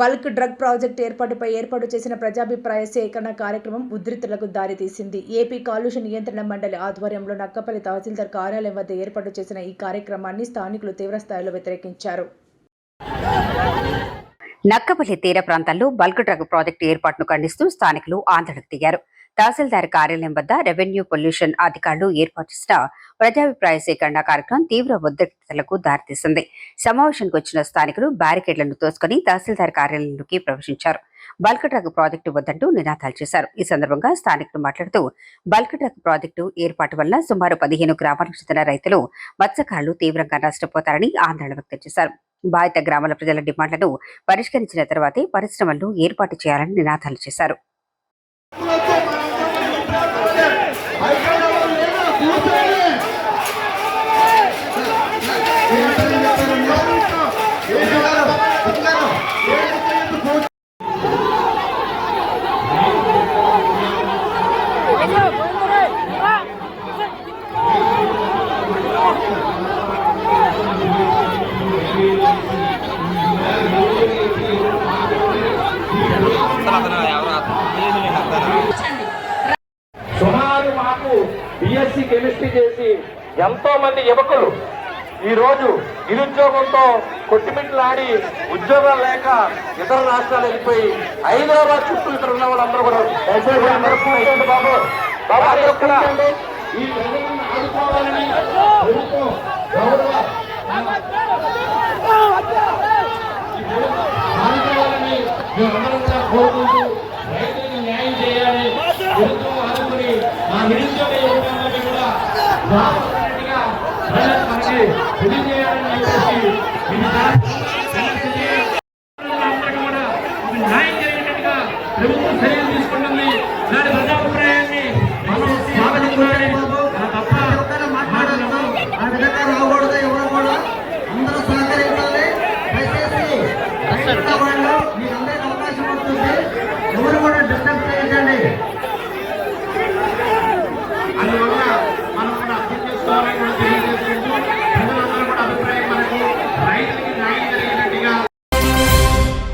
Bulk drug project ఏర్పాటుపై ఏర్పాటు చేసిన ప్రజాభిప్రాయ సేకరణ కార్యక్రమం ఉధృతులకు దారితీసింది. ఏపీ కాలుష్య నియంత్రణ మండలి ఆధ్వర్యంలో నక్కపల్లి తహసీల్దార్ కార్యాలయం వద్ద ఏర్పాటు చేసిన ఈ కార్యక్రమాన్ని స్థానికులు తీవ్రస్థాయిలో వ్యతిరేకించారు. నక్కపల్లి తీర ప్రాంతాల్లో బల్క్ డ్రగ్ ప్రాజెక్టు ఏర్పాటును ఖండిస్తూ స్థానికులు ఆందోళనకు దిగారు. తహసీల్దార్ కార్యాలయం వద్ద రెవెన్యూ పొల్యూషన్ అధికారులు ఏర్పాటు చేసిన ప్రజాభిప్రాయ సేకరణ కార్యక్రమం తీవ్ర ఉద్రిక్తతలకు దారితీసింది. సమావేశానికి వచ్చిన స్థానికులు బ్యారికేడ్లను తోసుకుని తహసీల్దార్ కార్యాలయంలోకి ప్రవేశించారు. బల్క్ ట్రక్ ప్రాజెక్టు వద్దంటూ నినాదాలు చేశారు. ఈ సందర్భంగా స్థానికులు మాట్లాడుతూ బల్క్ ట్రక్ ప్రాజెక్టు ఏర్పాటు వల్ల సుమారు పదిహేను గ్రామాలకు చెందిన రైతులు మత్స్యకారులు తీవ్రంగా నష్టపోతారని ఆందోళన వ్యక్తం చేశారు. బాధిత గ్రామాల ప్రజల డిమాండ్లను పరిష్కరించిన తర్వాతే పరిశ్రమలను ఏర్పాటు చేయాలని నినాదాలు చేశారు. సుమారు చేసి ఎంతో మంది యువకులు ఈ రోజు నిరుద్యోగంతో కొట్టిమిట్లాడి ఉద్యోగాలు లేక ఇతర రాష్ట్రాలు వెళ్ళిపోయి హైదరాబాద్ చుట్టూ ఇక్కడ ఉన్న వాళ్ళందరూ కూడా బాబు. ఈ కోరుకుంటూ రైతులకు న్యాయం చేయాలి తీసుకుంటుంది దాని ప్రజాభిప్రాయాన్ని మనం స్వాగతించాలి రాకూడదు ఎవరు కూడా అందరూ సహకరించాలి. దయచేసి